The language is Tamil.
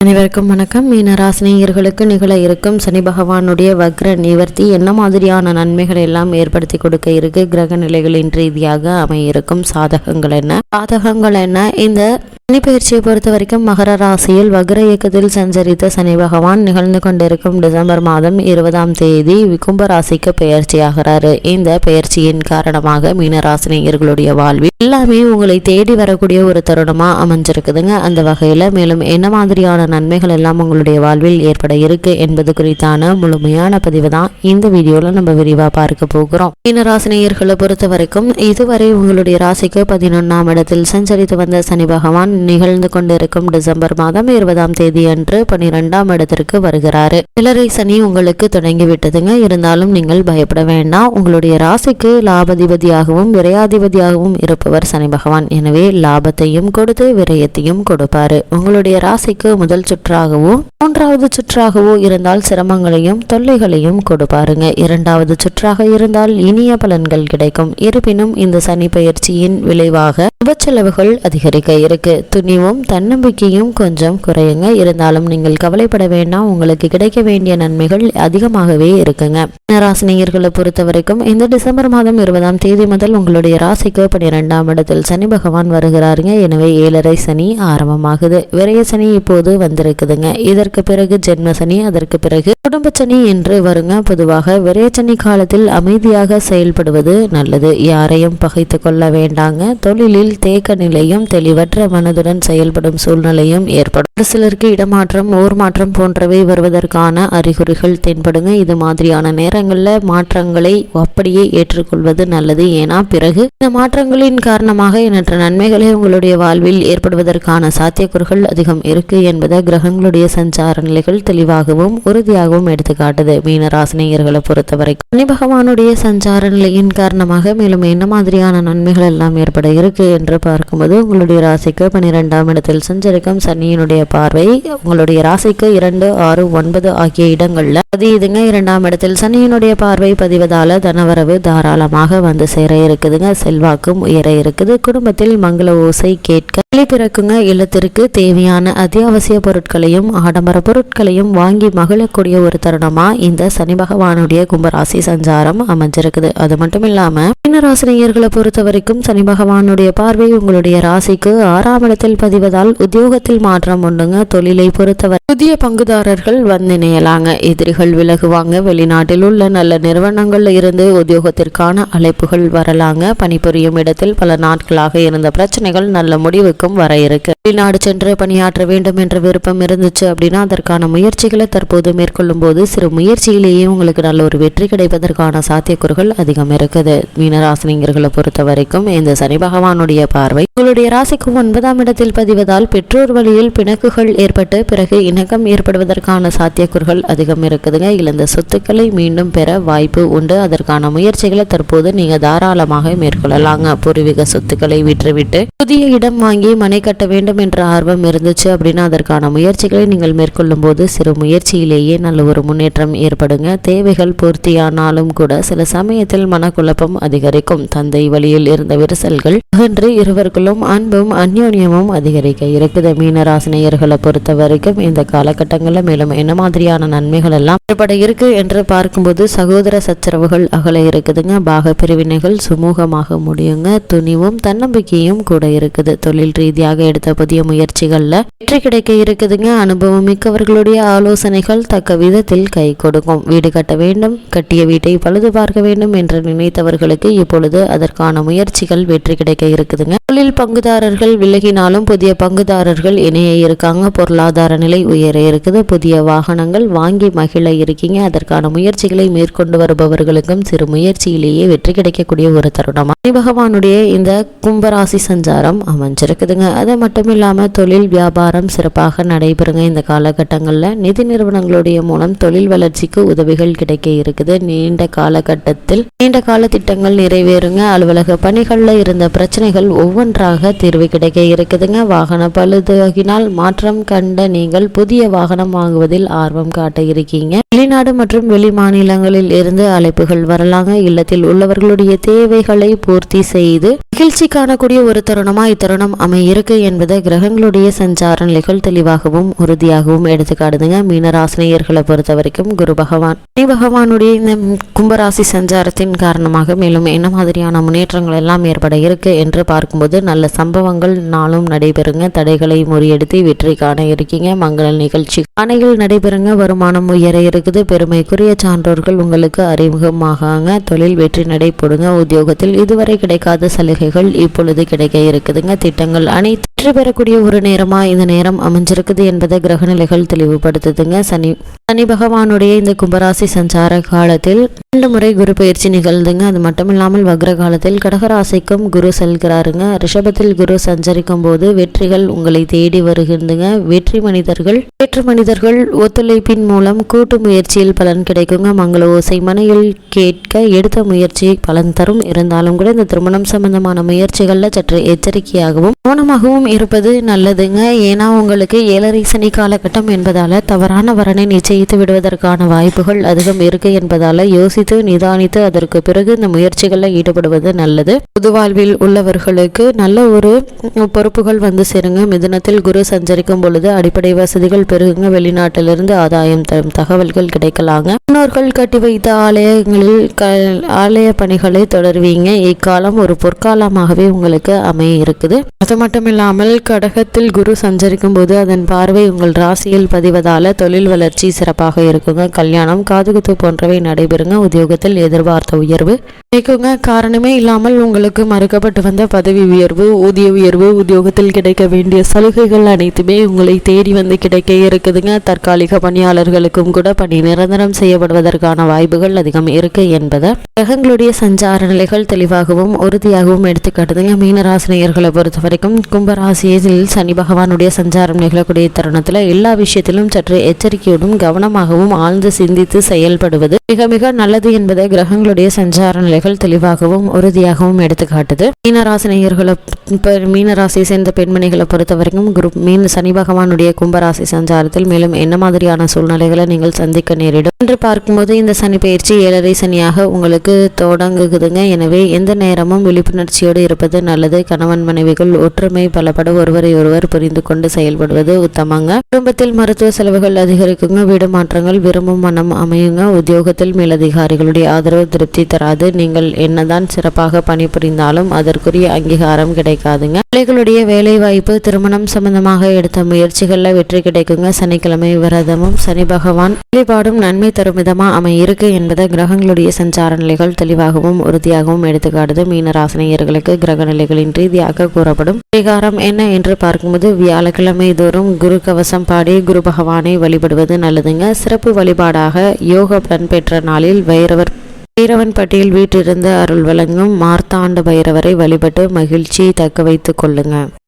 அனைவருக்கும் வணக்கம். மீனராசினியர்களுக்கு நிகழ இருக்கும் சனி பகவானுடைய வக்ர நிவர்த்தி என்ன மாதிரியான நன்மைகள் எல்லாம் ஏற்படுத்தி கொடுக்க இருக்கு? கிரக நிலைகளின் ரீதியாக அமையிருக்கும் சாதகங்கள் என்ன? சாதகங்கள் என்ன? இந்த சனி பயிற்சியை பொறுத்த வரைக்கும் மகர ராசியில் வக்ர இயக்கத்தில் சஞ்சரித்த சனி பகவான் நிகழ்ந்து கொண்டிருக்கும் டிசம்பர் மாதம் இருபதாம் தேதி கும்ப ராசிக்கு பெயர்ச்சியாகிறாரு இந்த பெயர்ச்சியின் காரணமாக மீனராசினியர்களுடைய வாழ்வில் எல்லாமே உங்களை தேடி வரக்கூடிய ஒரு தருணமா அமைஞ்சிருக்குதுங்க. அந்த வகையில மேலும் என்ன மாதிரியான நன்மைகள் எல்லாம் உங்களுடைய வாழ்வில் ஏற்பட இருக்கு என்பது குறித்தான முழுமையான பதிவு தான் இந்த வீடியோவில் நம்ம விரிவாக பார்க்க போகிறோம். மீனராசினியர்களை பொறுத்த வரைக்கும் இதுவரை உங்களுடைய ராசிக்கு பதினொன்றாம் இடத்தில் சஞ்சரித்து வந்த சனி பகவான் நிகழ்ந்து கொண்டிருக்கும் டிசம்பர் மாதம் இருபதாம் தேதி அன்று பனிரெண்டாம் இடத்திற்கு வருகிறாரு. சிலரை சனி உங்களுக்கு தொடங்கி விட்டதுங்க. இருந்தாலும் நீங்கள் பயப்பட வேண்டாம். உங்களுடைய ராசிக்கு லாபதிபதியாகவும் விரையாதிபதியாகவும் இருப்பவர் சனி பகவான். எனவே லாபத்தையும் கொடுத்து விரயத்தையும் கொடுப்பாரு. உங்களுடைய ராசிக்கு முதல் சுற்றாகவோ மூன்றாவது சுற்றாகவோ இருந்தால் சிரமங்களையும் தொல்லைகளையும் கொடுப்பாருங்க. இரண்டாவது சுற்றாக இருந்தால் இனிய பலன்கள் கிடைக்கும். இருப்பினும் இந்த சனி பயிற்சியின் விளைவாக சுபச்செலவுகள் அதிகரிக்க இருக்கு. துணிவும் தன்னம்பிக்கையும் கொஞ்சம் குறையுங்க. இருந்தாலும் நீங்கள் கவலைப்பட வேண்டாம். உங்களுக்கு கிடைக்க வேண்டிய நன்மைகள் அதிகமாகவே இருக்குங்க. ராசினியர்களை பொறுத்த வரைக்கும் இந்த டிசம்பர் மாதம் இருபதாம் தேதி முதல் உங்களுடைய ராசிக்கு பன்னிரெண்டாம் இடத்தில் சனி பகவான் வருகிறாருங்க. எனவே ஏழரை சனி ஆரம்பமாகுது. விரைய சனி இப்போது வந்திருக்குதுங்க. இதற்கு பிறகு ஜென்மசனி அதற்கு பிறகு குடும்ப சனி என்று வருங்க. பொதுவாக விரைச்சனி காலத்தில் அமைதியாக செயல்படுவது நல்லது. யாரையும் பகைத்து கொள்ள வேண்டாங்க. தொழிலில் தேக்க நிலையும் தெளிவற்ற மனதுடன் செயல்படும் சூழ்நிலையும் ஏற்படும். ஒரு சிலருக்கு இடமாற்றம் ஊர் மாற்றம் போன்றவை வருவதற்கான அறிகுறிகள் தென்படுங்க. இது மாதிரியான நேரங்களில் மாற்றங்களை அப்படியே ஏற்றுக்கொள்வது நல்லது. ஏன்னா பிறகு இந்த மாற்றங்களின் காரணமாக எண்ணற்ற நன்மைகளை உங்களுடைய வாழ்வில் ஏற்படுவதற்கான சாத்தியக்கூறுகள் அதிகம் இருக்கு என்பதை கிரகங்களுடைய சஞ்சார நிலைகள் தெளிவாகவும் உறுதியாகவும் எடுத்துக்காட்டுது. மீனராசினியர்களை பொறுத்தவரைக்கும் சனி பகவானுடைய சஞ்சார நிலையின் காரணமாக மேலும் என்ன மாதிரியான நன்மைகள் எல்லாம் ஏற்பட இருக்கு என்று பார்க்கும்போது உங்களுடைய ராசிக்கு பன்னிரெண்டாம் இடத்தில் சஞ்சரிக்கும் சனியினுடைய பார்வை உங்களுடைய ராசிக்கு இரண்டு ஆறு ஒன்பது ஆகிய இடங்கள்ல பதியுதுங்க. இரண்டாம் இடத்தில் சனியினுடைய பார்வை பதிவதால தனவரவு தாராளமாக வந்து சேர இருக்குதுங்க. செல்வாக்கும் உயர இருக்குது. குடும்பத்தில் மங்கள ஓசை கேட்க பிறக்குங்க. இல்லத்திற்கு தேவையான அத்தியாவசிய பொருட்களையும் ஆடம்பர பொருட்களையும் வாங்கி மகிழக்கூடிய ஒரு தருணமா இந்த சனி பகவானுடைய கும்பராசி சஞ்சாரம் அமைஞ்சிருக்குது. அது மட்டும் இல்லாம மீனராசினியர்களை பொறுத்த வரைக்கும் சனி பகவானுடைய பார்வை உங்களுடைய ராசிக்கு ஆறாம் இடத்தில் பதிவதால் உத்தியோகத்தில் மாற்றம் உண்டுங்க. தொழிலை பொறுத்தவரை புதிய பங்குதாரர்கள் வந்து இணையலாங்க. எதிரிகள் விலகுவாங்க. வெளிநாட்டில் உள்ள நல்ல நிறுவனங்கள்ல இருந்து உத்தியோகத்திற்கான அழைப்புகள் வரலாங்க. பணிபுரியும் இடத்தில் பல நாட்களாக இருந்த பிரச்சனைகள் நல்ல முடிவுக்கும் வர இருக்கு. வெளிநாடு சென்று பணியாற்ற வேண்டும் என்ற விருப்பம் இருந்துச்சு அப்படின்னா அதற்கான முயற்சிகளை தற்போது மேற்கொள்ளும் போது சிறு முயற்சியிலேயே உங்களுக்கு நல்ல ஒரு வெற்றி கிடைப்பதற்கான சாத்தியக்கூறுகள் அதிகம் இருக்குது. மீனராசினியர்களை பொறுத்த வரைக்கும் இந்த சனி பகவானுடைய பார்வை உங்களுடைய ராசிக்கு ஒன்பதாம் இடத்தில் பதிவதால் பெற்றோர் வழியில் பிணக்குகள் ஏற்பட்டு பிறகு இணக்கம் ஏற்படுவதற்கான சாத்தியக்கூறுகள் அதிகம் இருக்குதுங்க. இழந்த சொத்துக்களை மீண்டும் பெற வாய்ப்பு உண்டு. அதற்கான முயற்சிகளை தற்போது நீங்க தாராளமாக மேற்கொள்ளலாங்க. பூர்வீக சொத்துக்களை விற்றுவிட்டு புதிய இடம் வாங்கி மனை கட்ட வேண்டும் என்ற ஆர்வம் இருந்துச்சு அப்படின்னா அதற்கான முயற்சிகளை நீங்கள் மேற்கொள்ளும் போது சிறு முயற்சியிலேயே நல்ல ஒரு முன்னேற்றம் ஏற்படுங்க. தேவைகள் பூர்த்தியானாலும் கூட சில சமயத்தில் மனக்குழப்பம் அதிகரிக்கும். தந்தை வழியில் இருந்த விரிசல்கள் அகன்று இருவருக்குள்ளும் அன்பும் அந்யோன்யமும் அதிகரிக்க இருக்குது. மீனராசினியர்களை பொறுத்த வரைக்கும் இந்த காலகட்டங்களில் மேலும் என்ன மாதிரியான நன்மைகள் எல்லாம் ஏற்பட இருக்கு என்று பார்க்கும்போது சகோதர சச்சரவுகள் அகல இருக்குதுங்க. பாக பிரிவினைகள் சுமூகமாக முடியுங்க. துணிவும் தன்னம்பிக்கையும் கூட இருக்குது. தொழில் ரீதியாக எடுத்த புதிய முயற்சிகள்ல வெற்றி கிடைக்க இருக்குதுங்க. அனுபவம் மிக்கவர்களுடைய ஆலோசனைகள் தக்க விதத்தில் கை கொடுக்கும். வீடு கட்ட வேண்டும் கட்டிய வீட்டை பழுது பார்க்க வேண்டும் என்று நினைத்தவர்களுக்கு இப்பொழுது அதற்கான முயற்சிகள் வெற்றி கிடைக்க இருக்குதுங்க. தொழில் பங்குதாரர்கள் விலகினாலும் புதிய பங்குதாரர்கள் இணைய இருக்காங்க. பொருளாதார நிலை உயர இருக்குது. புதிய வாகனங்கள் வாங்கி மகிழ இருக்கீங்க. அதற்கான முயற்சிகளை மேற்கொண்டு வருபவர்களுக்கும் சிறு முயற்சியிலேயே வெற்றி கிடைக்கக்கூடிய ஒரு தருணம்? சனி பகவானுடைய இந்த கும்பராசி சஞ்சாரம் அமைஞ்சிருக்குதுங்க. அது மட்டும் இல்லாம தொழில் வியாபாரம் சிறப்பாக நடைபெறுங்க. இந்த காலகட்டங்களில் நிதி நிறுவனங்களுடைய மூலம் தொழில் வளர்ச்சிக்கு உதவிகள் கிடைக்க இருக்குது. நீண்ட காலகட்டத்தில் நீண்ட கால திட்டங்கள் நிறைவேறுங்க. அலுவலக பணிகள்ல இருந்த பிரச்சனைகள் ஒவ்வொன்றாக தீர்வு கிடைக்க இருக்குதுங்க. வாகன பழுதாகினால் மாற்றம் கண்ட நீங்கள் புதிய வாகனம் வாங்குவதில் ஆர்வம் காட்ட இருக்கீங்க. வெளிநாடு மற்றும் வெளி மாநிலங்களில் இருந்து அழைப்புகள் வரலாங்க. இல்லத்தில் உள்ளவர்களுடைய தேவைகளை பூர்த்தி செய்து மகிழ்ச்சி காணக்கூடிய ஒரு தருணமா இத்தருணம் அமையிருக்கு என்பதை கிரகங்களுடைய சஞ்சார நிலைகள் தெளிவாக தெளிவாகவும் உறுதியாகவும் எடுத்துக்காட்டுதுங்க. மீனராசினியர்களை பொறுத்த வரைக்கும் குரு பகவான். சனி பகவானுடைய இந்த கும்பராசி சஞ்சாரத்தின் காரணமாக மேலும் என்ன மாதிரியான முன்னேற்றங்கள் எல்லாம் ஏற்பட இருக்கு என்று பார்க்கும்போது நல்ல சம்பவங்கள் நாளும் நடைபெறுங்க. தடைகளை முறியடித்து வெற்றி காண இருக்கீங்க. மங்கள நிகழ்ச்சி அணைகள் நடைபெறுங்க. வருமானம் உயர இருக்குது. பெருமைக்குரிய சான்றோர்கள் உங்களுக்கு அறிமுகமாகாங்க. தொழில் வெற்றி நடைபெறுங்க உத்தியோகத்தில் இதுவரை கிடைக்காத சலுகைகள் இப்பொழுது கிடைக்க இருக்குதுங்க. திட்டங்கள் அனைத்து வெற்றி பெறக்கூடிய ஒரு நேரமா இந்த நேரம் அமைஞ்சிருக்குது என்பதை கிரகநிலைகள் தெளிவுபடுத்துதுங்க. சனி சனி பகவானுடைய இந்த கும்பராசி சஞ்சார காலத்தில் இரண்டு முறை குரு பயிற்சி நிகழ்ந்துங்க. அது மட்டும் இல்லாமல் வக்ர காலத்தில் கடகராசிக்கும் குரு செல்கிறாருங்க. ரிஷபத்தில் குரு சஞ்சரிக்கும் போது வெற்றிகள் உங்களை தேடி வருகின்றங்க. வெற்றி மனிதர்கள் வெற்றி மனிதர்கள் ஒத்துழைப்பின் மூலம் கூட்டு முயற்சியில் பலன் கிடைக்குங்க. மங்கள ஓசை மனையில் கேட்க எடுத்த முயற்சி பலன் தரும். இருந்தாலும் கூட இந்த திருமணம் சம்பந்தமான முயற்சிகள்ல சற்று எச்சரிக்கையாகவும் கவனமாகவும் இருப்பது நல்லதுங்க. ஏன்னா உங்களுக்கு ஏழரை சனி காலகட்டம் என்பதால் தவறான வரனை நிச்சயித்து விடுவதற்கான வாய்ப்புகள் அதிகம் இருக்கு என்பதால் யோசித்து நிதானித்து அதற்கு பிறகு இந்த முயற்சிகளில் ஈடுபடுவது நல்லது. புதுவாழ்வில் உள்ளவர்களுக்கு நல்ல ஒரு பொறுப்புகள் வந்து சேருங்க. மிதுனத்தில் குரு சஞ்சரிக்கும் பொழுது அடிப்படை வசதிகள் பெருகுங்க. வெளிநாட்டிலிருந்து ஆதாயம் தரும் தகவல்கள் கிடைக்கலாங்க. முன்னோர்கள் கட்டி வைத்த ஆலயங்களில் க ஆலய பணிகளை தொடர்வீங்க. இக்காலம் ஒரு பொற்காலமாகவே உங்களுக்கு அமைய இருக்குது. அது மட்டும் இல்லாமல் கடகத்தில் குரு சஞ்சரிக்கும் போது அதன் பார்வை உங்கள் ராசியில் பதிவதால தொழில் வளர்ச்சி சிறப்பாக இருக்குங்க. கல்யாணம் காதுகுத்து போன்றவை நடைபெறுங்க. உத்தியோகத்தில் எதிர்பார்த்த உயர்வு கிடைக்குங்க. காரணமே இல்லாமல் உங்களுக்கு மறுக்கப்பட்டு வந்த பதவி உயர்வு ஊதிய உயர்வு உத்தியோகத்தில் கிடைக்க வேண்டிய சலுகைகள் அனைத்துமே உங்களை தேடி வந்து கிடைக்க இருக்குதுங்க. தற்காலிக பணியாளர்களுக்கும் கூட பணி நிரந்தரம் செய்யப்படுவதற்கான வாய்ப்புகள் அதிகம் இருக்கு என்பதை கிரகங்களுடைய சஞ்சார நிலைகள் தெளிவாகவும் உறுதியாகவும் எடுத்துக்காட்டுதுங்க. மீனராசினியர்களை பொறுத்த வரைக்கும் கும்பராசியில் சனி பகவானுடைய சஞ்சாரம் நிகழக்கூடிய தருணத்தில் எல்லா விஷயத்திலும் சற்று எச்சரிக்கையோடும் கவனமாகவும் ஆழ்ந்து சிந்தித்து செயல்படுவது மிக மிக நல்லது என்பதை கிரகங்களுடைய சஞ்சார நிலைகள் தெளிவாகவும் உறுதியாகவும் எடுத்துக்காட்டுது. மீனராசினியர்களை இப்போ மீனராசியை சேர்ந்த பெண்மணிகளை பொறுத்த வரைக்கும் குரு மீன் சனி பகவானுடைய கும்பராசி சஞ்சாரத்தில் மேலும் என்ன மாதிரியான சூழ்நிலைகளை நீங்கள் சந்திக்க நேரிடும்? என்று பார்க்கும்போது இந்த சனி பயிற்சி ஏழரை சனியாக உங்களுக்கு தொடங்குகுதுங்க எனவே எந்த நேரமும் விழிப்புணர்ச்சியோடு இருப்பது நல்லது. கணவன் மனைவிகள் ஒற்றுமை பலப்பட ஒருவரை ஒருவர் புரிந்து கொண்டு செயல்படுவது உத்தமங்க குடும்பத்தில் மருத்துவ செலவுகள் அதிகரிக்குங்க. வீடு மாற்றங்கள் விரும்பும் மனம் அமையுங்க. உத்தியோகத்தில் மேலதிகாரிகளுடைய ஆதரவு திருப்தி தராது. நீங்கள் என்னதான் சிறப்பாக பணிபுரிந்தாலும் அதற்குரிய அங்கீகாரம் கிடைக்காதுங்க. பிள்ளைகளுடைய வேலை வாய்ப்பு திருமணம் சம்பந்தமாக எடுத்த முயற்சிகள்ல வெற்றி கிடைக்குங்க. சனிக்கிழமை விரதமும் சனி பகவான் வழிபாடும் நன்மை தரும் விதமா அமையிருக்கு என்பதை கிரகங்களுடைய சஞ்சார நிலைகள் தெளிவாகவும் உறுதியாகவும் எடுத்துக்காடுது மீனராசினியர்களுக்கு கிரக நிலைகளின் ரீதியாக கூறப்படும். பரிகாரம் என்ன என்று பார்க்கும்போது வியாழக்கிழமை தோறும் குரு கவசம் பாடி குரு பகவானை வழிபடுவது நல்லதுங்க. சிறப்பு வழிபாடாக யோக பலன் பெற்ற நாளில் வைரவர் பைரவன் பட்டியல் வீட்டிலிருந்து அருள் வழங்கும் மார்த்தாண்ட பைரவரை வழிபட்டு மகிழ்ச்சியை தக்க வைத்துக் கொள்ளுங்க.